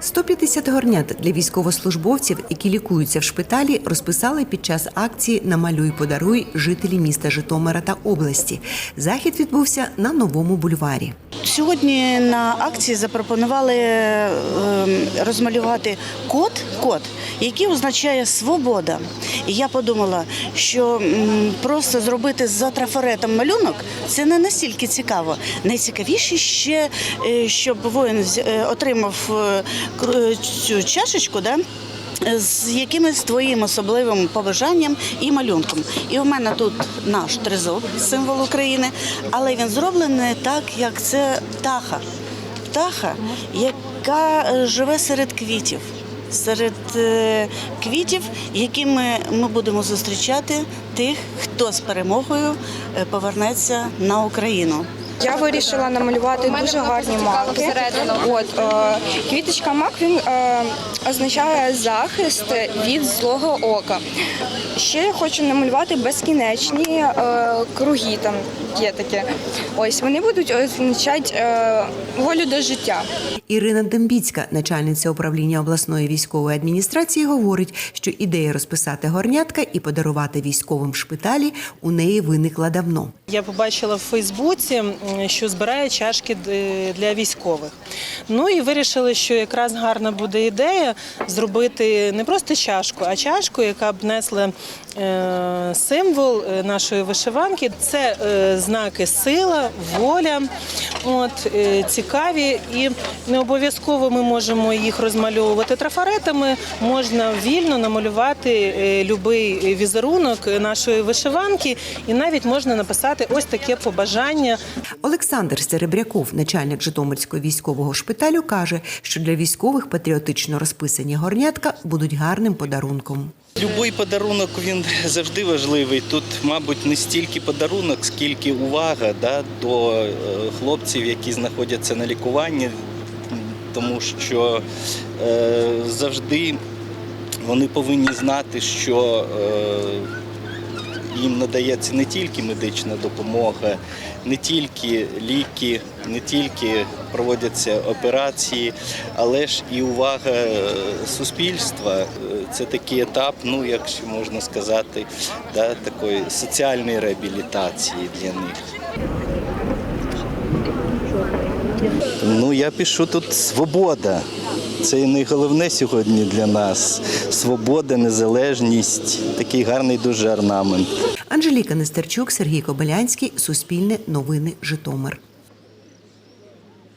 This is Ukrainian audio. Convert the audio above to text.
150 горнят для військовослужбовців, які лікуються в шпиталі, розписали під час акції Намалюй подаруй жителі міста Житомира та області. Захід відбувся на новому бульварі. Сьогодні на акції запропонували е, розмалювати код, код, який означає свобода. І я подумала, що просто зробити за трафаретом малюнок це не настільки цікаво. Найцікавіше ще, е, щоб воїн е, отримав е, цю чашечку, да? З якимось твоїм особливим побажанням і малюнком. І у мене тут наш тризуб, символ України, але він зроблений так, як це птаха. Птаха, яка е, живе серед квітів. Серед е, квітів, якими ми будемо зустрічати тих, хто з перемогою е, повернеться на Україну. Я вирішила намалювати дуже гарні маки. От е, квіточка мак він е, означає захист від злого ока. Ще я хочу намалювати безкінечні е, круги. Там є таке. Ось вони будуть означати е, волю до життя. Ірина Дембіцька, начальниця управління обласної військової адміністрації, говорить, що ідея розписати горнятка і подарувати військовим в шпиталі у неї виникла давно. Я побачила в Фейсбуці, що збирає чашки для військових. Ну і вирішили, що якраз гарна буде ідея зробити не просто чашку, а чашку, яка б несла е, символ е, нашої вишиванки. Це е, знаки сила, воля, от, е, цікаві. І не обов'язково ми можемо їх розмальовувати трафаретами. Можна вільно намалювати е, любий візерунок нашої вишиванки, і навіть можна написати ось таке побажання Олександр Серебряков, начальник Житомирського військового шпиталю, каже, що для військових патріотично розписані горнятка будуть гарним подарунком. Любий подарунок він завжди важливий. Тут, мабуть, не стільки подарунок, скільки увага да, до е, хлопців, які знаходяться на лікуванні, тому що е, завжди вони повинні знати, що е, їм надається не тільки медична допомога, не тільки ліки, не тільки проводяться операції, але ж і увага е, суспільства. Е, Це такий етап, ну якщо можна сказати, да, такої соціальної реабілітації для них. Ну, я пишу тут свобода. Це найголовне сьогодні для нас. Свобода, незалежність, такий гарний дуже орнамент. Анжеліка Нестерчук, Сергій Кобилянський, Суспільне новини Житомир.